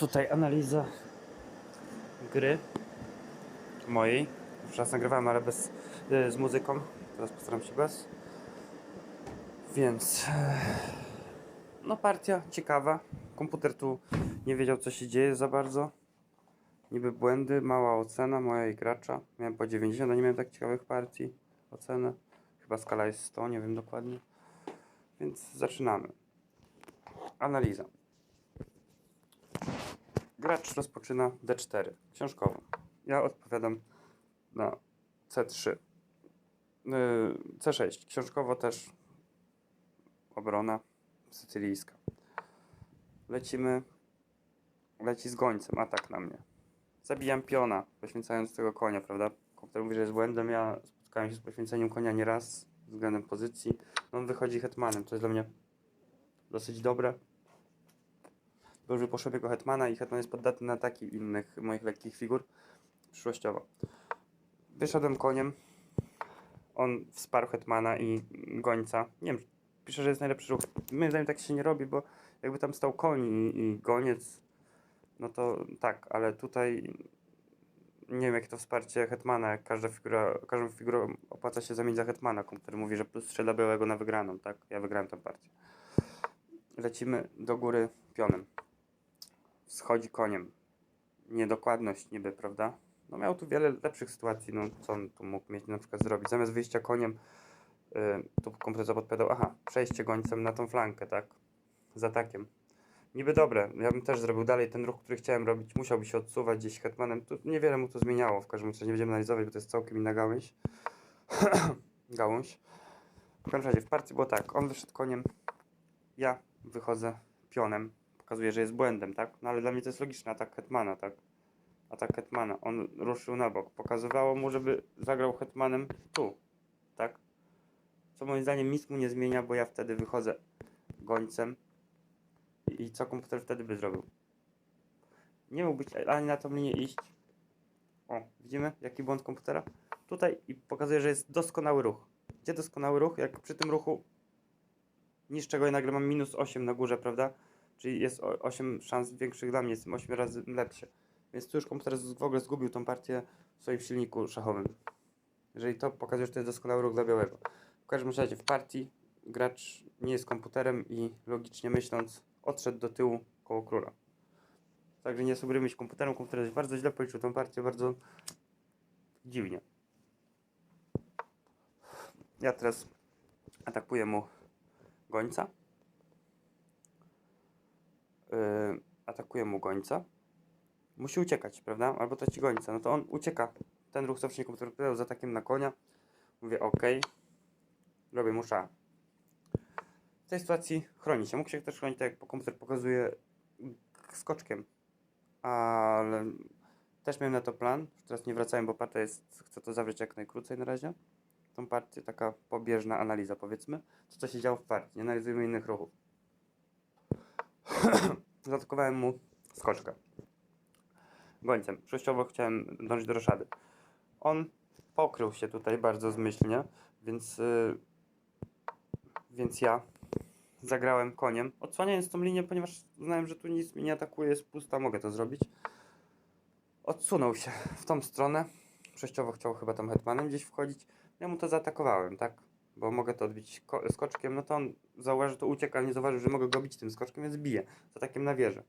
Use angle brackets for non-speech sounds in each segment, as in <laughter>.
Tutaj analiza gry mojej. Już raz nagrywałem, ale bez, y, z muzyką. Teraz postaram się bez. Więc e, no partia ciekawa. Komputer tu nie wiedział co się dzieje za bardzo. Niby błędy, mała ocena moja i gracza. Miałem po 90, a nie miałem tak ciekawych partii. Ocenę. Chyba skala jest 100, nie wiem dokładnie. Więc zaczynamy. Analiza. Gracz rozpoczyna D4, książkowo. Ja odpowiadam na C3. Yy, C6, książkowo też obrona sycylijska. Lecimy, leci z gońcem, atak na mnie. Zabijam piona, poświęcając tego konia, prawda? Komputer mówi, że jest błędem, ja spotkałem się z poświęceniem konia nieraz względem pozycji. On wychodzi hetmanem, to jest dla mnie dosyć dobre. Bo już poszło hetmana i hetman jest poddatny na ataki innych moich lekkich figur przyszłościowo. Wyszedłem koniem. On wsparł hetmana i gońca. Nie wiem, pisze, że jest najlepszy ruch. Moim zdaniem tak się nie robi, bo jakby tam stał koń i, i goniec, no to tak, ale tutaj nie wiem jakie to wsparcie hetmana, jak każda figura, każdą figurą opłaca się zamienić za hetmana. Komputer mówi, że plus 3 dla białego na wygraną, tak? Ja wygrałem tę partię. Lecimy do góry pionem. Schodzi koniem. Niedokładność niby, prawda? No miał tu wiele lepszych sytuacji, no co on tu mógł mieć na przykład zrobić? Zamiast wyjścia koniem, yy, tu komputer podpowiadał, aha, przejście gońcem na tą flankę, tak? Z atakiem. Niby dobre, ja bym też zrobił dalej ten ruch, który chciałem robić, musiałby się odsuwać gdzieś hetmanem, tu niewiele mu to zmieniało, w każdym razie nie będziemy analizować, bo to jest całkiem inna gałęź. <clears throat> gałąź. W każdym razie w partii było tak, on wyszedł koniem, ja wychodzę pionem, pokazuje, że jest błędem, tak? No ale dla mnie to jest logiczne, atak hetmana, tak? Atak hetmana, on ruszył na bok, pokazywało mu, żeby zagrał hetmanem tu, tak? Co moim zdaniem nic mu nie zmienia, bo ja wtedy wychodzę gońcem i co komputer wtedy by zrobił? Nie mógł być ani na tą linię iść. O, widzimy jaki błąd komputera? Tutaj i pokazuje, że jest doskonały ruch. Gdzie doskonały ruch? Jak przy tym ruchu niszczę go i nagle mam minus 8 na górze, prawda? Czyli jest o- 8 szans większych dla mnie, jestem 8 razy lepszy. Więc tu już komputer w ogóle zgubił tą partię w swoim silniku szachowym. Jeżeli to pokazuje, że to jest doskonały ruch dla białego. W każdym razie w partii gracz nie jest komputerem i logicznie myśląc odszedł do tyłu koło króla. Także nie sugerujmy się komputerem, komputer jest bardzo źle policzył tą partię, bardzo dziwnie. Ja teraz atakuję mu gońca. Yy, atakuję mu gońca. Musi uciekać, prawda? Albo traci gońca. No to on ucieka. Ten ruch, co wcześniej komputer powiedział, z atakiem na konia. Mówię OK. Robię mu szach. W tej sytuacji chroni się. Mógł się też chronić tak, jak komputer pokazuje skoczkiem. Ale też miałem na to plan. Teraz nie wracałem, bo partia jest, chcę to zawrzeć jak najkrócej na razie. Tą partię, taka pobieżna analiza powiedzmy. Co, co się działo w partii. Nie analizujemy innych ruchów. <clears throat> Zaatakowałem mu skoczkę. Gońcem. Przejściowo chciałem dążyć do roszady. On pokrył się tutaj bardzo zmyślnie, więc, yy, więc ja zagrałem koniem, odsłaniając tą linię, ponieważ uznałem, że tu nic mnie nie atakuje, jest pusta, mogę to zrobić. Odsunął się w tą stronę. Przejściowo chciał chyba tam hetmanem gdzieś wchodzić. Ja mu to zaatakowałem, tak? Bo mogę to odbić ko- skoczkiem, no to on zauważył, to ucieka, ale nie zauważył, że mogę go bić tym skoczkiem, więc bije. Z atakiem na wieżę.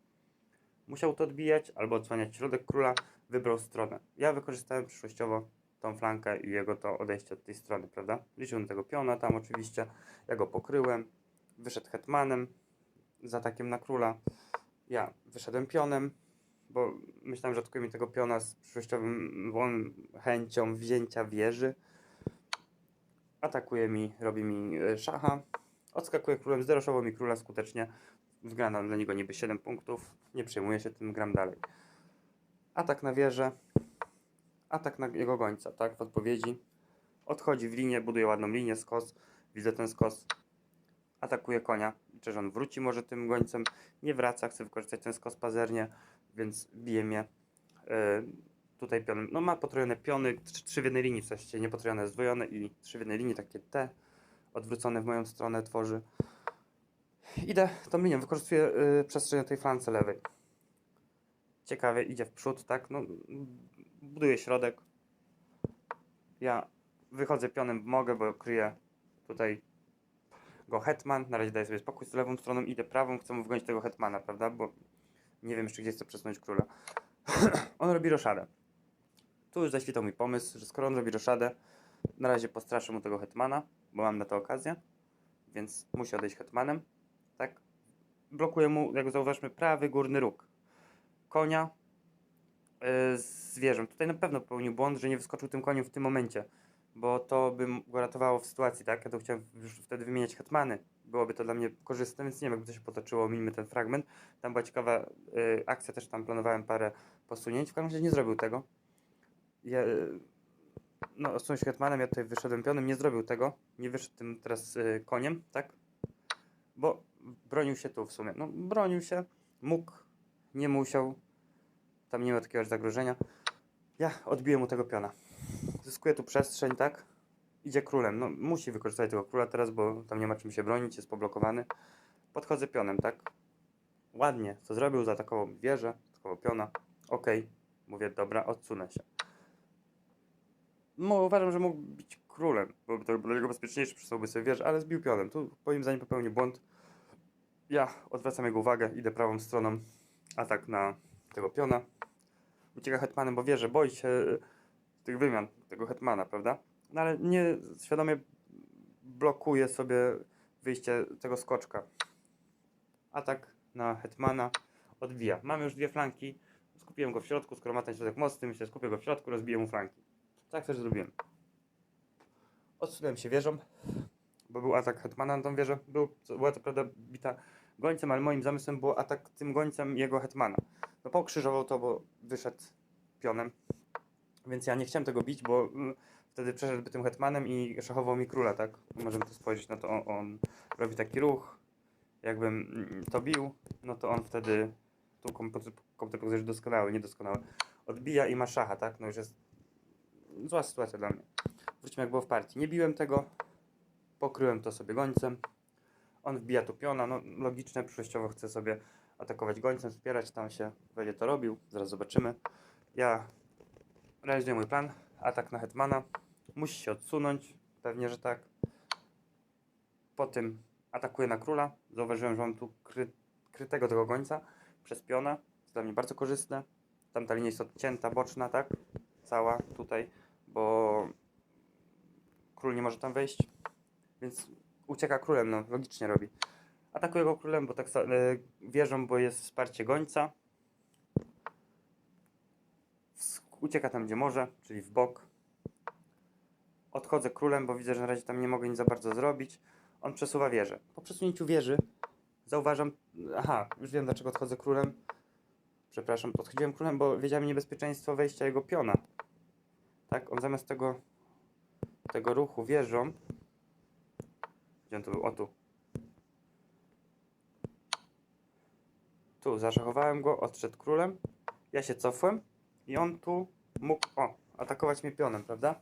Musiał to odbijać albo odsłaniać środek króla, wybrał stronę. Ja wykorzystałem przyszłościowo tą flankę i jego to odejście od tej strony, prawda? Liczyłem tego piona tam oczywiście, ja go pokryłem, wyszedł hetmanem z atakiem na króla. Ja wyszedłem pionem, bo myślałem, że atakuje mi tego piona z przyszłościowym chęcią wzięcia wieży. Atakuje mi, robi mi e, szacha. Odskakuje królem, zderoszował mi króla skutecznie. Wygrana dla niego niby 7 punktów. Nie przejmuję się tym, gram dalej. Atak na wieżę. Atak na jego gońca, tak? W odpowiedzi. Odchodzi w linię, buduje ładną linię, skos. Widzę ten skos. Atakuje konia. Liczę, że on wróci może tym gońcem. Nie wraca, chce wykorzystać ten skos pazernie, więc bije mnie. Yy, tutaj pionem. No ma potrojone piony, trzy, trzy w jednej linii w sensie, nie potrojone, zdwojone i trzy w jednej linii, takie T odwrócone w moją stronę tworzy. Idę tą linią, wykorzystuję yy, przestrzeń na tej flance lewej. ciekawie idzie w przód, tak? No, buduje środek. Ja wychodzę pionem, mogę, bo kryję tutaj go hetman. Na razie daję sobie spokój z lewą stroną, idę prawą, chcę mu wgonić tego hetmana, prawda? Bo nie wiem jeszcze, gdzie chcę przesunąć króla. <clears throat> On robi roszadę. Tu już zaświtał mi pomysł, że skoro on robi roszadę, na razie postraszę mu tego hetmana, bo mam na to okazję, więc musi odejść hetmanem, tak? Blokuje mu, jak zauważmy, prawy górny róg konia yy, z wieżą. Tutaj na pewno popełnił błąd, że nie wyskoczył tym koniem w tym momencie, bo to by go ratowało w sytuacji, tak? Ja to chciałem już wtedy wymieniać hetmany. Byłoby to dla mnie korzystne, więc nie wiem, jakby to się potoczyło, minimy ten fragment. Tam była ciekawa yy, akcja, też tam planowałem parę posunięć. W każdym razie nie zrobił tego. Ja, yy, no, odsunął się hetmanem, ja tutaj wyszedłem pionem, nie zrobił tego. Nie wyszedł tym teraz yy, koniem, tak? Bo bronił się tu w sumie. No, bronił się, mógł, nie musiał. Tam nie ma takiego zagrożenia. Ja odbiję mu tego piona. Zyskuję tu przestrzeń, tak? Idzie królem. No, musi wykorzystać tego króla teraz, bo tam nie ma czym się bronić, jest poblokowany. Podchodzę pionem, tak? Ładnie. Co zrobił? Zaatakował wieżę, atakował piona. Okej. Mówię, dobra, odsunę się. No, uważam, że mógł być królem, bo to dla niego bezpieczniejsze, przystałby sobie wieżę, ale zbił pionem. Tu moim zdaniem popełnił błąd. Ja odwracam jego uwagę, idę prawą stroną. Atak na tego piona. Ucieka hetmanem, bo wie, że boi się e, tych wymian, tego hetmana, prawda? No ale nie świadomie blokuje sobie wyjście tego skoczka. Atak na hetmana odbija. Mamy już dwie flanki. Skupiłem go w środku, skoro ma ten środek mocny, myślę, skupię go w środku, rozbiję mu flanki. Tak też zrobiłem. Odsunąłem się wieżą, bo był atak hetmana na tą wieżę. Był, była to prawda bita gońcem, ale moim zamysłem był atak tym gońcem jego hetmana. No pokrzyżował to, bo wyszedł pionem. Więc ja nie chciałem tego bić, bo mm, wtedy przeszedłby tym hetmanem i szachował mi króla, tak? Możemy tu spojrzeć na to, on, on robi taki ruch. Jakbym mm, to bił, no to on wtedy, tu komputer, komputer pokazuje, że doskonały, niedoskonały, odbija i ma szacha, tak? No już jest zła sytuacja dla mnie. Wróćmy jak było w partii. Nie biłem tego, pokryłem to sobie gońcem. On wbija tu piona, no logiczne, przyszłościowo chce sobie atakować gońcem, wspierać, tam się będzie to robił, zaraz zobaczymy. Ja realizuję mój plan, atak na hetmana, musi się odsunąć, pewnie, że tak. Po tym atakuję na króla, zauważyłem, że mam tu kry, krytego tego gońca przez piona, dla mnie bardzo korzystne. Tamta linia jest odcięta, boczna, tak, cała tutaj, bo król nie może tam wejść, więc ucieka królem, no logicznie robi. Atakuję go królem, bo tak e, wieżą, bo jest wsparcie gońca. Ucieka tam, gdzie może, czyli w bok. Odchodzę królem, bo widzę, że na razie tam nie mogę nic za bardzo zrobić. On przesuwa wieżę. Po przesunięciu wieży zauważam... Aha, już wiem, dlaczego odchodzę królem. Przepraszam, podchodziłem królem, bo wiedziałem niebezpieczeństwo wejścia jego piona. Tak, on zamiast tego, tego ruchu wieżą... Gdzie on to był? O tu. Tu zaszachowałem go, odszedł królem. Ja się cofłem i on tu mógł, o, atakować mnie pionem, prawda?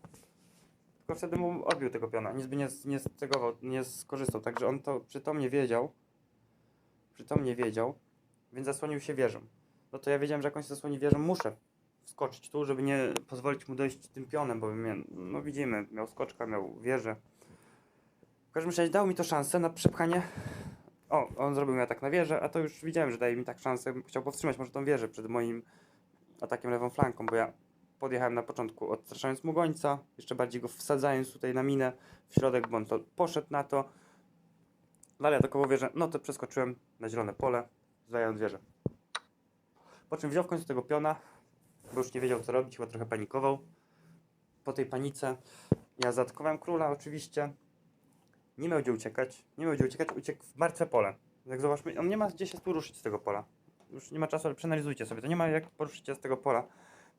Tylko wtedy mu odbił tego piona, nic by nie, nie stegował, nie skorzystał, także on to przytomnie wiedział, przytomnie wiedział, więc zasłonił się wieżą. No to ja wiedziałem, że jak on się zasłoni wieżą, muszę wskoczyć tu, żeby nie pozwolić mu dojść tym pionem, bo no widzimy, miał skoczka, miał wieżę. W każdym razie dał mi to szansę na przepchanie o, on zrobił mi atak na wieżę, a to już widziałem, że daje mi tak szansę. Chciał powstrzymać może tą wieżę przed moim atakiem lewą flanką, bo ja podjechałem na początku odstraszając mu gońca, jeszcze bardziej go wsadzając tutaj na minę w środek, bo on to poszedł na to. Dalej atakował wieżę, no to przeskoczyłem na zielone pole, zając wieżę. Po czym wziął w końcu tego piona, bo już nie wiedział co robić, chyba trochę panikował. Po tej panice ja zaatakowałem króla oczywiście, nie miał gdzie uciekać, nie miał gdzie uciekać, uciekł w martwe pole. Jak zobaczmy, on nie ma gdzie się tu ruszyć z tego pola. Już nie ma czasu, ale przeanalizujcie sobie, to nie ma jak poruszyć się z tego pola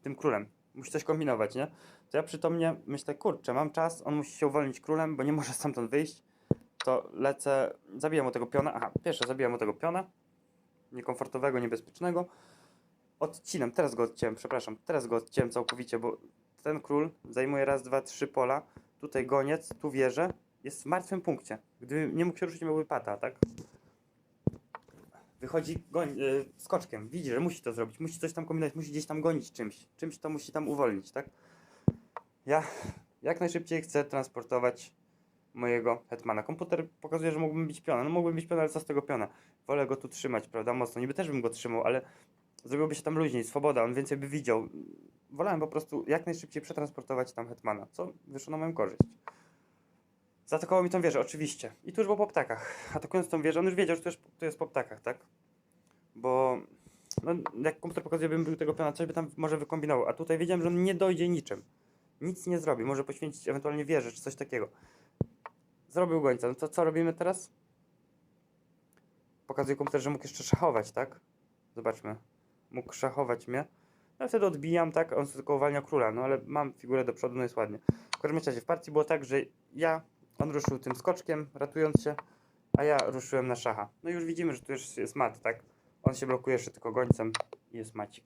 tym królem. Musi coś kombinować, nie? To ja przytomnie myślę, kurczę, mam czas, on musi się uwolnić królem, bo nie może stamtąd wyjść. To lecę, zabijam mu tego piona, aha, pierwsze zabijam mu tego piona, niekomfortowego, niebezpiecznego. Odcinam, teraz go odciąłem, przepraszam, teraz go odciąłem całkowicie, bo ten król zajmuje raz, dwa, trzy pola, tutaj goniec, tu wieżę, jest w martwym punkcie. Gdyby nie mógł się ruszyć, miałby pata, tak? wychodzi goń, y, skoczkiem, widzi, że musi to zrobić, musi coś tam kombinować, musi gdzieś tam gonić czymś, czymś to musi tam uwolnić, tak? Ja jak najszybciej chcę transportować mojego hetmana. Komputer pokazuje, że mógłbym być piona. No mógłbym być piona, ale co z tego piona? Wolę go tu trzymać, prawda, mocno. Niby też bym go trzymał, ale zrobiłoby się tam luźniej, swoboda, on więcej by widział. Wolałem po prostu jak najszybciej przetransportować tam hetmana, co wyszło na moją korzyść. Zaatakował mi tą wieżę, oczywiście. I tuż było po ptakach. Atakując tą wieżę, on już wiedział, że to jest, to jest po ptakach, tak? Bo no, jak komputer pokazuje, bym był tego piona, coś by tam może wykombinował. A tutaj wiedziałem, że on nie dojdzie niczym. Nic nie zrobi. Może poświęcić ewentualnie wieżę, czy coś takiego. Zrobił gońca. No to co robimy teraz? Pokazuje komputer, że mógł jeszcze szachować, tak? Zobaczmy. Mógł szachować mnie. No wtedy odbijam, tak? On tylko uwalnia króla, no ale mam figurę do przodu, no jest ładnie. W każdym razie w partii było tak, że ja, on ruszył tym skoczkiem, ratując się, a ja ruszyłem na szacha. No i już widzimy, że tu już jest mat, tak? On się blokuje jeszcze tylko gońcem i jest macik.